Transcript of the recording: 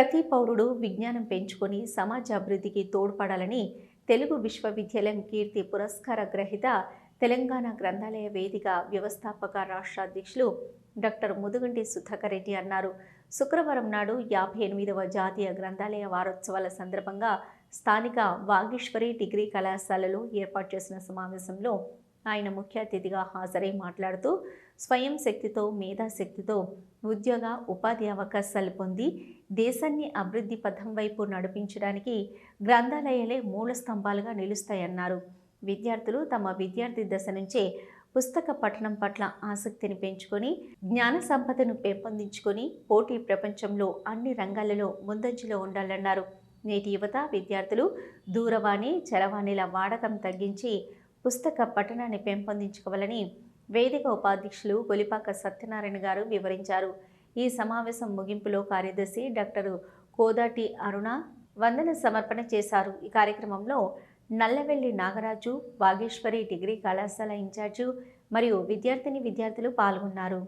ప్రతి పౌరుడు విజ్ఞానం పెంచుకొని సమాజ అభివృద్ధికి తోడ్పడాలని తెలుగు విశ్వవిద్యాలయం కీర్తి పురస్కార గ్రహీత తెలంగాణ గ్రంథాలయ వేదిక వ్యవస్థాపక రాష్ట్ర అధ్యక్షులు డాక్టర్ ముదుగంటి సుధాకర్ రెడ్డి అన్నారు. శుక్రవారం నాడు యాభై ఎనిమిదవ జాతీయ గ్రంథాలయ వారోత్సవాల సందర్భంగా స్థానిక వాగీశ్వరి డిగ్రీ కళాశాలలో ఏర్పాటు చేసిన సమావేశంలో ఆయన ముఖ్య అతిథిగా హాజరై మాట్లాడుతూ స్వయం శక్తితో మేధాశక్తితో ఉద్యోగ ఉపాధి అవకాశాలు పొంది దేశాన్ని అభివృద్ధి పథం వైపు నడిపించడానికి గ్రంథాలయాలే మూల స్తంభాలుగా నిలుస్తాయన్నారు. విద్యార్థులు తమ విద్యార్థి దశ నుంచే పుస్తక పఠనం పట్ల ఆసక్తిని పెంచుకొని జ్ఞాన సంపదను పెంపొందించుకొని పోటీ ప్రపంచంలో అన్ని రంగాలలో ముందంజలో ఉండాలన్నారు. నేటి యువత విద్యార్థులు దూరవాణి చరవాణిల వాడకం తగ్గించి పుస్తక పఠనాన్ని పెంపొందించుకోవాలని వేదిక ఉపాధ్యక్షులు గొలిపాక సత్యనారాయణ గారు వివరించారు. ఈ సమావేశం ముగింపులో కార్యదర్శి డాక్టర్ కోదాటి అరుణ వందన సమర్పణ చేశారు. ఈ కార్యక్రమంలో నల్లవెల్లి నాగరాజు వాగేశ్వరి డిగ్రీ కళాశాల ఇన్ఛార్జు మరియు విద్యార్థిని విద్యార్థులు పాల్గొన్నారు.